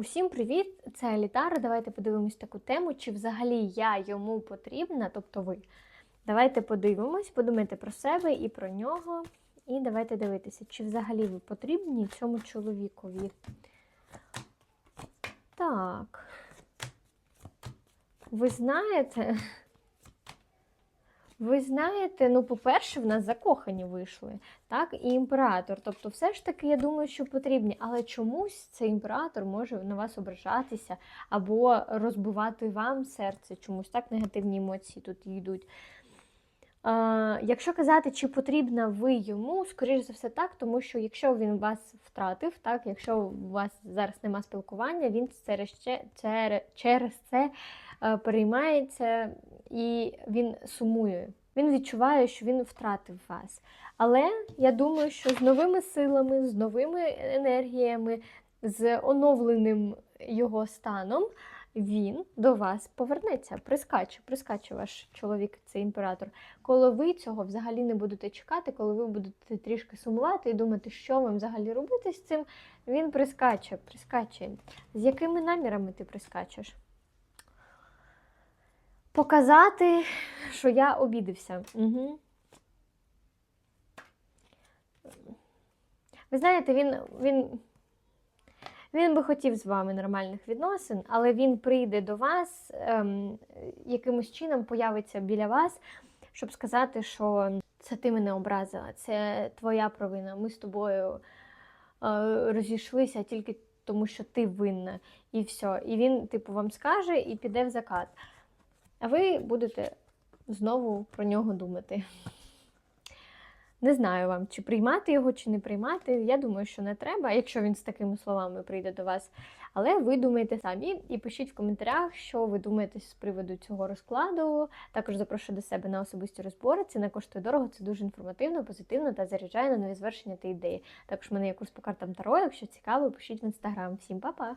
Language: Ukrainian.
Усім привіт! Це Елітара. Давайте подивимось таку тему, чи взагалі я йому потрібна, тобто ви. Давайте подивимось, подумайте про себе і про нього. І давайте дивитися, чи взагалі ви потрібні цьому чоловікові. Так. Ви знаєте, ви знаєте, ну, по-перше, в нас закохані вийшли, так, і імператор. Тобто, все ж таки, я думаю, що потрібні. Але чомусь цей імператор може на вас ображатися або розбивати вам серце. Чомусь так негативні емоції тут йдуть. А, якщо казати, чи потрібна ви йому, скоріш за все так, тому що якщо він вас втратив, так, якщо у вас зараз нема спілкування, він через, через це е, переймається і він сумує. Він відчуває, що він втратив вас. Але я думаю, що з новими силами, з новими енергіями, з оновленим його станом він до вас повернеться, прискаче, прискаче ваш чоловік, цей імператор. Коли ви цього взагалі не будете чекати, коли ви будете трішки сумувати і думати, що вам взагалі робити з цим, він прискаче, прискаче. З якими намірами ти прискачеш? Показати, що я обідався. Угу. Ви знаєте, він, він, він би хотів з вами нормальних відносин, але він прийде до вас, ем, якимось чином появиться біля вас, щоб сказати, що це ти мене образила, це твоя провина. Ми з тобою е, розійшлися тільки тому, що ти винна. І все. І він, типу, вам скаже і піде в закат. А ви будете знову про нього думати. Не знаю вам, чи приймати його, чи не приймати. Я думаю, що не треба, якщо він з такими словами прийде до вас. Але ви думаєте самі і пишіть в коментарях, що ви думаєте з приводу цього розкладу. Також запрошую до себе на особисті розбори. Це не коштує дорого, це дуже інформативно, позитивно та заряджає на нові звершення та ідеї. Також в мене є курс по картам Таро. Якщо цікаво, пишіть в інстаграм. Всім па-па!